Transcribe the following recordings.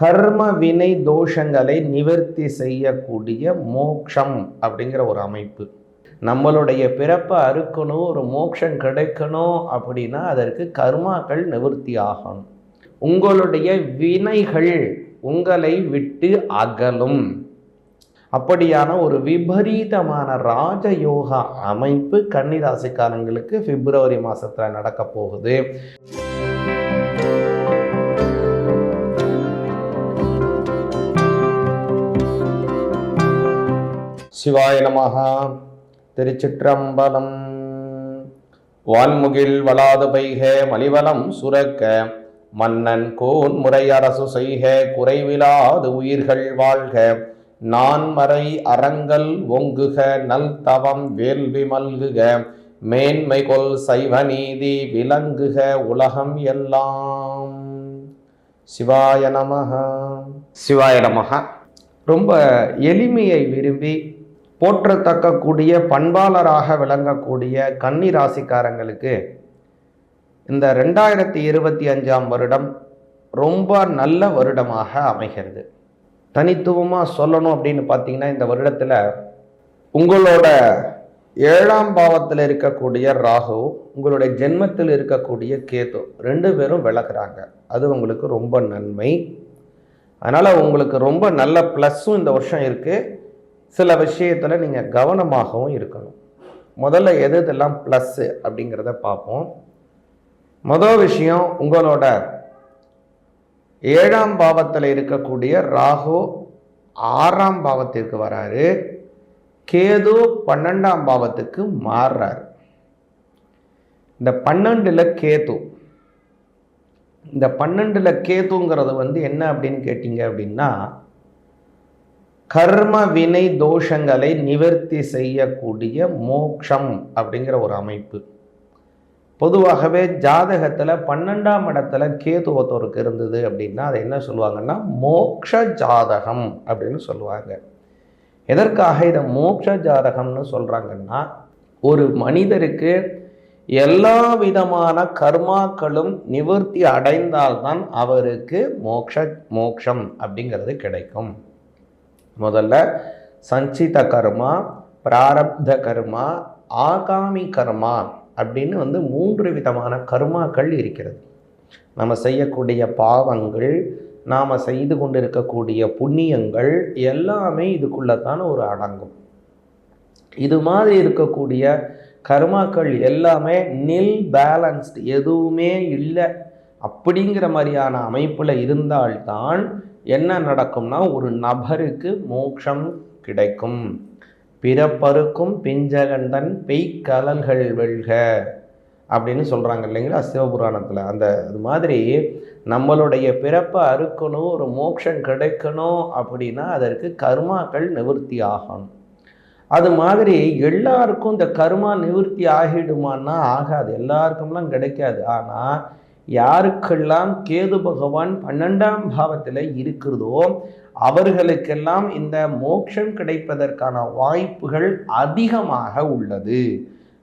கர்ம வினை தோஷங்களை நிவர்த்தி செய்யக்கூடிய மோக்ஷம் அப்படிங்கிற ஒரு அமைப்பு. நம்மளுடைய பிறப்பை அறுக்கணும் ஒரு மோட்சம் கிடைக்கணும் அப்படின்னா அதற்கு கர்மாக்கள் நிவர்த்தி ஆகணும். உங்களுடைய வினைகள் உங்களை விட்டு அகலும். அப்படியான ஒரு விபரீதமான ராஜயோகா அமைப்பு கன்னிராசிக்காரங்களுக்கு பிப்ரவரி மாதத்தில் நடக்க போகுது. சிவாய நமகா திருச்சிற்றம்பலம். வான்முகில் வளாது பெய்க மலிவலம் சுரக்க. மன்னன் கோன் முறை அரசு செய்க குறைவிலாது உயிர்கள் வாழ்க. நான் மறை அறங்கள் ஒங்குக நல் தவம் வேள்வி மல்குக மேன்மை கொல் சைவ நீதி விளங்குக உலகம் எல்லாம். சிவாய நமக சிவாய நமக ரொம்ப எளிமையை விரும்பி போற்றத்தக்கக்கூடிய பண்பாளராக விளங்கக்கூடிய கன்னி ராசிக்காரங்களுக்கு இந்த ரெண்டாயிரத்தி இருபத்தி அஞ்சாம் வருடம் ரொம்ப நல்ல வருடமாக அமைகிறது. தனித்துவமாக சொல்லணும் அப்படின்னு பார்த்தீங்கன்னா இந்த வருடத்தில் உங்களோட ஏழாம் பாவத்தில் இருக்கக்கூடிய ராகு உங்களுடைய ஜென்மத்தில் இருக்கக்கூடிய கேது ரெண்டு பேரும் விளக்குறாங்க அது உங்களுக்கு ரொம்ப நன்மை. அதனால் உங்களுக்கு ரொம்ப நல்ல ப்ளஸ்ஸும் இந்த வருஷம் இருக்குது சில விஷயத்தில் நீங்கள் கவனமாகவும் இருக்கணும். முதல்ல எது இதெல்லாம் ப்ளஸ்ஸு அப்படிங்கிறத பார்ப்போம். முதல் விஷயம் உங்களோட ஏழாம் பாவத்தில் இருக்கக்கூடிய ராகு ஆறாம் பாவத்திற்கு வராரு. கேது பன்னெண்டாம் பாவத்துக்கு மாறுறார். இந்த பன்னெண்டில் கேது. இந்த பன்னெண்டில் கேதுங்கிறது வந்து என்ன அப்படின்னு கேட்டிங்க அப்படின்னா கர்ம வினை தோஷங்களை நிவர்த்தி செய்யக்கூடிய மோக்ஷம் அப்படிங்கிற ஒரு அமைப்பு. பொதுவாகவே ஜாதகத்தில் பன்னெண்டாம் இடத்துல கேது ஒருத்தருக்கு இருந்தது அப்படின்னா அதை என்ன சொல்லுவாங்கன்னா மோக்ஷ ஜாதகம் அப்படின்னு சொல்லுவாங்க. எதற்காக இதை மோக்ஷ ஜாதகம்னு சொல்கிறாங்கன்னா ஒரு மனிதருக்கு எல்லா விதமான கர்மாக்களும் நிவர்த்தி அடைந்தால்தான் அவருக்கு மோக்ஷ மோக்ஷம் அப்படிங்கிறது கிடைக்கும். முதல்ல சஞ்சித கர்மா பிராரப்த கர்மா ஆகாமி கர்மா அப்படின்னு வந்து மூன்று விதமான கர்மாக்கள் இருக்கிறது. நம்ம செய்யக்கூடிய பாவங்கள் நாம் செய்து கொண்டிருக்கக்கூடிய புண்ணியங்கள் எல்லாமே இதுக்குள்ளே ஒரு அடங்கும். இது மாதிரி இருக்கக்கூடிய கர்மாக்கள் எல்லாமே நில் பேலன்ஸ்டு எதுவுமே இல்லை. அப்படிங்கிற மாதிரியான அமைப்பில் இருந்தால்தான் என்ன நடக்கும்னா ஒரு நபருக்கு மோட்சம் கிடைக்கும். பிறப்பருக்கும் பிஞ்சகண்டன் பெய்கலல்கள் வெல்க அப்படின்னு சொல்கிறாங்க இல்லைங்களா சிவபுராணத்தில். அந்த அது மாதிரி நம்மளுடைய பிறப்பை அறுக்கணும் ஒரு மோட்சம் கிடைக்கணும் அப்படின்னா அதற்கு கர்மாக்கள் நிவர்த்தி ஆகணும். அது மாதிரி எல்லாருக்கும் இந்த கர்மா நிவர்த்தி ஆகிடுமான்னா ஆகாது. எல்லாருக்கும்லாம் கிடைக்காது. ஆனால் யாருக்கெல்லாம் கேது பகவான் பன்னெண்டாம் பாவத்தில் இருக்கிறதோ அவர்களுக்கெல்லாம் இந்த மோட்சம் கிடைப்பதற்கான வாய்ப்புகள் அதிகமாக உள்ளது.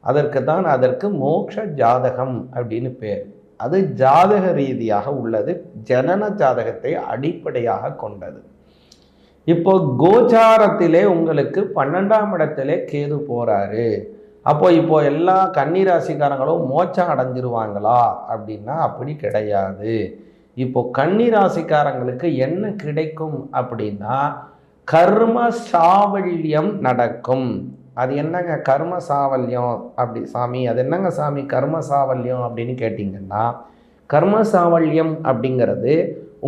அதற்கு தான் அதற்கு மோட்ச ஜாதகம் அப்படின்னு பேர். அது ஜாதக ரீதியாக உள்ளது ஜனன ஜாதகத்தை அடிப்படையாக கொண்டது. இப்போ கோச்சாரத்திலே உங்களுக்கு பன்னெண்டாம் இடத்திலே கேது போறாரு. அப்போ இப்போ எல்லா கன்னிராசிக்காரங்களும் மோச்சம் அடைஞ்சிருவாங்களா அப்படின்னா அப்படி கிடையாது. இப்போ கன்னிராசிக்காரங்களுக்கு என்ன கிடைக்கும் அப்படின்னா கர்ம சாவல்யம் நடக்கும். அது என்னங்க கர்ம சாவல்யம்? அப்படி சாமி அது என்னங்க சாமி கர்ம சாவல்யம் அப்படின்னு கேட்டிங்கன்னா கர்ம சாவல்யம் அப்படிங்கிறது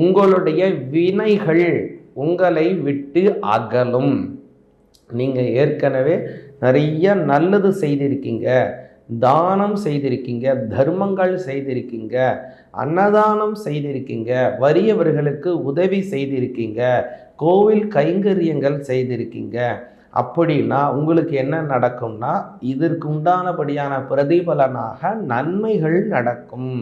உங்களுடைய வினைகள் உங்களை விட்டு அகலும். நீங்கள் ஏற்கனவே நிறைய நல்லது செய்திருக்கீங்க. தானம் செய்திருக்கீங்க தர்மங்கள் செய்திருக்கீங்க அன்னதானம் செய்திருக்கீங்க வறியவர்களுக்கு உதவி செய்திருக்கீங்க கோவில் கைங்கரியங்கள் செய்திருக்கீங்க. அப்படின்னா உங்களுக்கு என்ன நடக்கும்னா இதற்கு உண்டானபடியான பிரதிபலனாக நன்மைகள் நடக்கும்.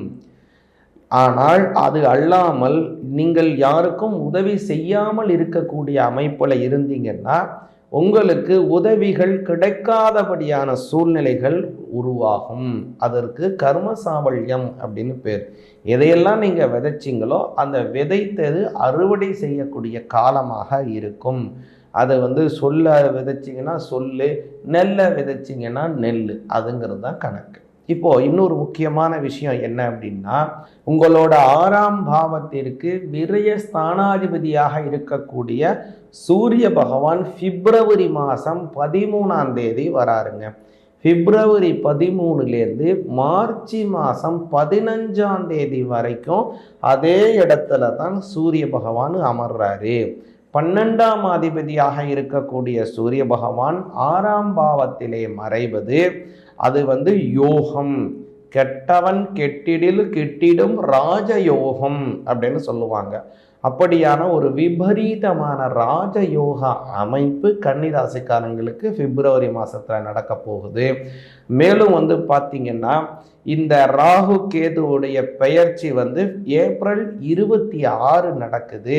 ஆனால் அது அல்லாமல் நீங்கள் யாருக்கும் உதவி செய்யாமல் இருக்கக்கூடிய அமைப்பில் இருந்தீங்கன்னா உங்களுக்கு உதவிகள் கிடைக்காதபடியான சூழ்நிலைகள் உருவாகும். அதற்கு கர்ம சாவல்யம் அப்படின்னு பேர். எதையெல்லாம் நீங்கள் விதைச்சிங்களோ அந்த விதைத்தது அறுவடை செய்யக்கூடிய காலமாக இருக்கும். அதை வந்து சொல்ல விதைச்சிங்கன்னா சொல்லு நெல்லை விதைச்சிங்கன்னா நெல் அதுங்கிறது தான் கணக்கு. இப்போது இன்னொரு முக்கியமான விஷயம் என்ன அப்படின்னா உங்களோட ஆறாம் பாவத்திற்கு விரய ஸ்தானாதிபதியாக இருக்கக்கூடிய சூரிய பகவான் பிப்ரவரி மாதம் பதிமூணாம் தேதி வராருங்க. பிப்ரவரி பதிமூணுலேருந்து மார்ச் மாதம் பதினஞ்சாம் தேதி வரைக்கும் அதே இடத்துல தான் சூரிய பகவான் அமர்றாரு. பன்னெண்டாம் அதிபதியாக இருக்கக்கூடிய சூரிய பகவான் ஆறாம் பாவத்திலே மறைவது அது வந்து யோகம். கெட்டவன் கெட்டிடில் கெட்டிடும் ராஜயோகம் அப்படின்னு சொல்லுவாங்க. அப்படியான ஒரு விபரீதமான ராஜயோக அமைப்பு கன்னிராசிக்காரங்களுக்கு பிப்ரவரி மாதத்தில் நடக்க போகுது. மேலும் வந்து பார்த்திங்கன்னா இந்த ராகு கேதுவுடைய பெயர்ச்சி வந்து ஏப்ரல் இருபத்தி ஆறு நடக்குது.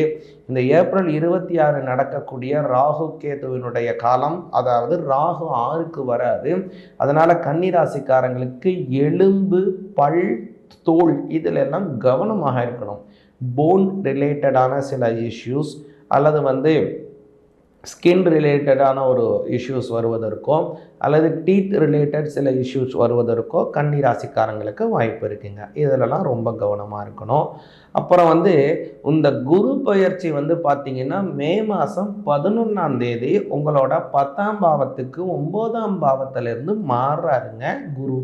இந்த ஏப்ரல் இருபத்தி ஆறு நடக்கக்கூடிய ராகு கேதுவினுடைய காலம் அதாவது ராகு ஆறுக்கு வராது. அதனால் கன்னிராசிக்காரங்களுக்கு எலும்பு பல் தோல் இதில் எல்லாம் கவனமாக இருக்கணும். போன் ரிலேட்டடான சில இஷ்யூஸ் அல்லது வந்து ஸ்கின் ரிலேட்டடான ஒரு இஷ்யூஸ் வருவதற்கோ அல்லது டீத் ரிலேட்டட் சில இஷ்யூஸ் வருவதற்கோ கன்னி ராசிக்காரங்களுக்கு வாய்ப்பு இருக்குங்க. இதிலலாம் ரொம்ப கவனமாக இருக்கணும். அப்புறம் வந்து இந்த குரு பயிற்சி வந்து பார்த்திங்கன்னா மே மாதம் பதினொன்றாம் தேதி உங்களோட பத்தாம் பாவத்துக்கு ஒம்போதாம் பாவத்திலேருந்து மாறுறாருங்க குரு.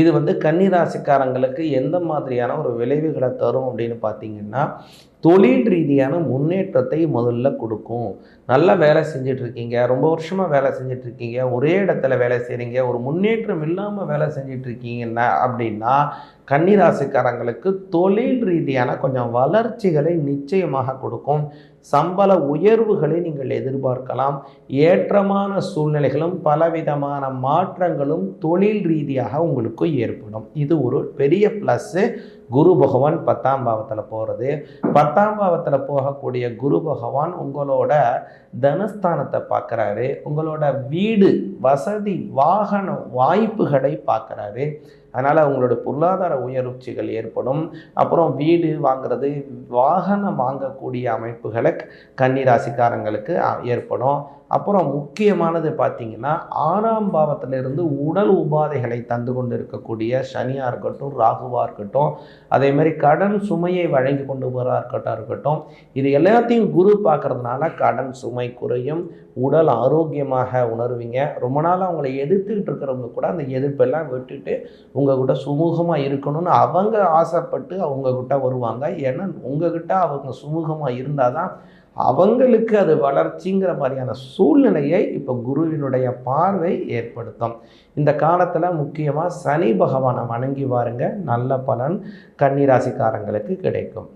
இது வந்து கன்னி ராசிக்காரங்களுக்கு எந்த மாதிரியான ஒரு விளைவுகளை தரும் அப்படின்னு பார்த்தீங்கன்னா தொழில் ரீதியான முன்னேற்றத்தை முதல்ல கொடுக்கும். நல்லா வேலை செஞ்சிட்ருக்கீங்க ரொம்ப வருஷமாக வேலை செஞ்சிட்ருக்கீங்க ஒரே இடத்துல வேலை செய்கிறீங்க ஒரு முன்னேற்றம் இல்லாமல் வேலை செஞ்சிட்ருக்கீங்கன்னா அப்படின்னா கன்னிராசிக்காரங்களுக்கு தொழில் ரீதியான கொஞ்சம் வளர்ச்சிகளை நிச்சயமாக கொடுக்கும். சம்பள உயர்வுகளை நீங்கள் எதிர்பார்க்கலாம். ஏற்றமான சூழ்நிலைகளும் பலவிதமான மாற்றங்களும் தொழில் ரீதியாக உங்களுக்கு ஏற்படும். இது ஒரு பெரிய ப்ளஸ்ஸு குரு பகவான் பத்தாம் பாவத்தில் போகிறது பத்தாம் பாவத்தில் போகக்கூடிய குரு பகவான் உங்களோட தனஸ்தானத்தை பார்க்குறாரு. உங்களோட வீடு வசதி வாகனம் வாய்ப்புகளை பார்க்குறாரு. அதனால் உங்களோட பொருளாதார உயர்ச்சிகள் ஏற்படும். அப்புறம் வீடு வாங்கிறது வாகனம் வாங்கக்கூடிய அமைப்புகளை கன்னிராசிக்காரங்களுக்கு ஏற்படும். அப்புறம் முக்கியமானது பார்த்தீங்கன்னா ஆறாம் பாவத்திலிருந்து உடல் உபாதைகளை தந்து கொண்டு இருக்கக்கூடிய சனியாக இருக்கட்டும் ராகுவாக இருக்கட்டும் அதே மாதிரி கடன் சுமையை வழங்கி கொண்டு போகிறா இருக்கட்டும் இருக்கட்டும் இது எல்லாத்தையும் குரு பார்க்குறதுனால கடன் சுமை குறையும் உடல் ஆரோக்கியமாக உணர்வீங்க. ரொம்ப நாள் அவங்களை எதிர்த்துக்கிட்டு இருக்கிறவங்க கூட அந்த எதிர்ப்பெல்லாம் விட்டுட்டு உங்கள் கூட சுமூகமாக இருக்கணும்னு அவங்க ஆசைப்பட்டு அவங்கக்கிட்ட வருவாங்க. ஏன்னா உங்ககிட்ட அவங்க சுமூகமாக இருந்தால் தான் அவங்களுக்கு அது வளர்ச்சிங்கிற மாதிரியான சூழ்நிலையை இப்போ குருவினுடைய பார்வை ஏற்படுத்தும். இந்த காலத்தில் முக்கியமாக சனி பகவானை வணங்கி வாருங்க. நல்ல பலன் கன்னிராசிக்காரங்களுக்கு கிடைக்கும்.